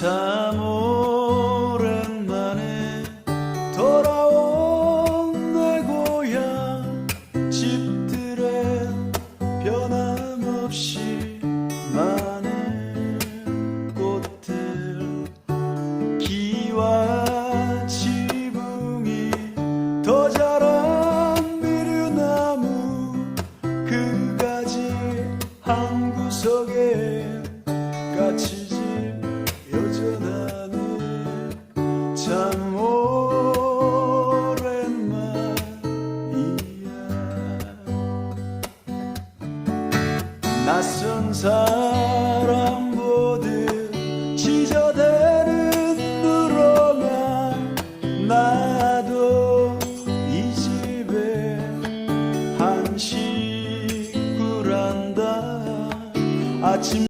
참 오랜만에 돌아온 내 고향 집들에 변함없이 많은 꽃들 기와 지붕이 더 자란 미류나무 그 가지 한 구석에 같이 낯선 사람 보듯 지저대는 눈로만 나도 이 집에 한 식구란다. 아침